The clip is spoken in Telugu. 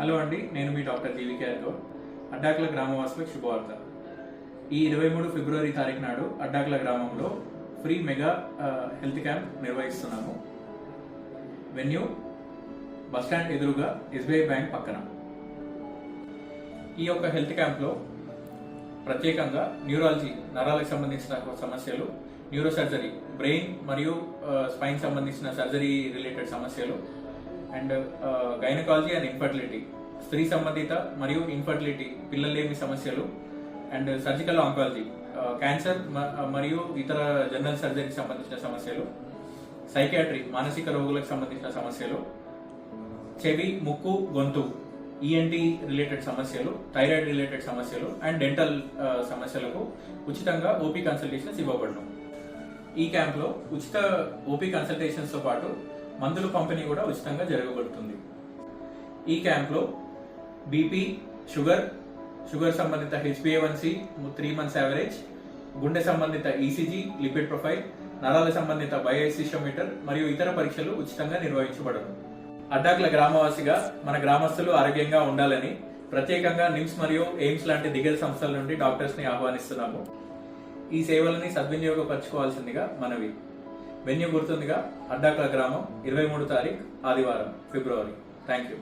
హలో అండి నేను మీ డాక్టర్ జీవికే యాదవ్ అడ్డాకుల గ్రామవాసులకు శుభవార్త. ఈ ఇరవై మూడు ఫిబ్రవరి తారీఖు నాడు అడ్డాకుల గ్రామంలో ఫ్రీ మెగా హెల్త్ క్యాంప్ నిర్వహిస్తున్నాము. వెన్యూ బస్టాండ్ ఎదురుగా ఎస్బీఐ బ్యాంక్ పక్కన. ఈ యొక్క హెల్త్ క్యాంప్లో ప్రత్యేకంగా న్యూరాలజీ నరాలకు సంబంధించిన సమస్యలు న్యూరో సర్జరీ బ్రెయిన్ మరియు స్పైన్ సంబంధించిన సర్జరీ రిలేటెడ్ సమస్యలు అండ్ గైనకాలజీ అండ్ ఇన్ఫర్టిలిటీ స్త్రీ సంబంధిత మరియు ఇన్ఫర్టిలిటీ పిల్లలేమి సమస్యలు. అండ్ సర్జికల్ ఆంకాలజీ క్యాన్సర్ మరియు ఇతర జనరల్ సర్జరీకి సంబంధించిన సమస్యలు. సైకాట్రీ మానసిక రోగులకు సంబంధించిన సమస్యలు. చెవి ముక్కు గొంతు ఈఎన్టీ రిలేటెడ్ సమస్యలు థైరాయిడ్ రిలేటెడ్ సమస్యలు అండ్ డెంటల్ సమస్యలకు ఉచితంగా ఓపీ కన్సల్టేషన్స్ ఇవ్వబడను ఈ క్యాంప్లో ఉచిత ఓపీ కన్సల్టేషన్స్తో పాటు మందుల పంపిణీ కూడా ఉచితంగా జరగబడుతుంది. ఈ క్యాంప్లో బీపీ షుగర్ షుగర్ సంబంధిత హెచ్బిఏవన్సి త్రీ మంత్స్ యావరేజ్ గుండె సంబంధిత ఈసీజీ లిపిడ్ ప్రొఫైల్ నరాల సంబంధిత బయోసిషోమీటర్ మరియు ఇతర పరీక్షలు ఉచితంగా నిర్వహించబడను. అడ్డాకుల గ్రామవాసిగా మన గ్రామస్తులు ఆరోగ్యంగా ఉండాలని ప్రత్యేకంగా నిమ్స్ మరియు ఎయిమ్స్ లాంటి దిగ్గజ సంస్థల నుండి డాక్టర్స్ని ఆహ్వానిస్తున్నాము. ఈ సేవలని సద్వినియోగపరచుకోవాల్సిందిగా మనవి. వెన్యూ గుర్తుందిగా అడ్డాకల గ్రామం ఇరవై మూడు తారీఖు ఆదివారం ఫిబ్రవరి. Thank you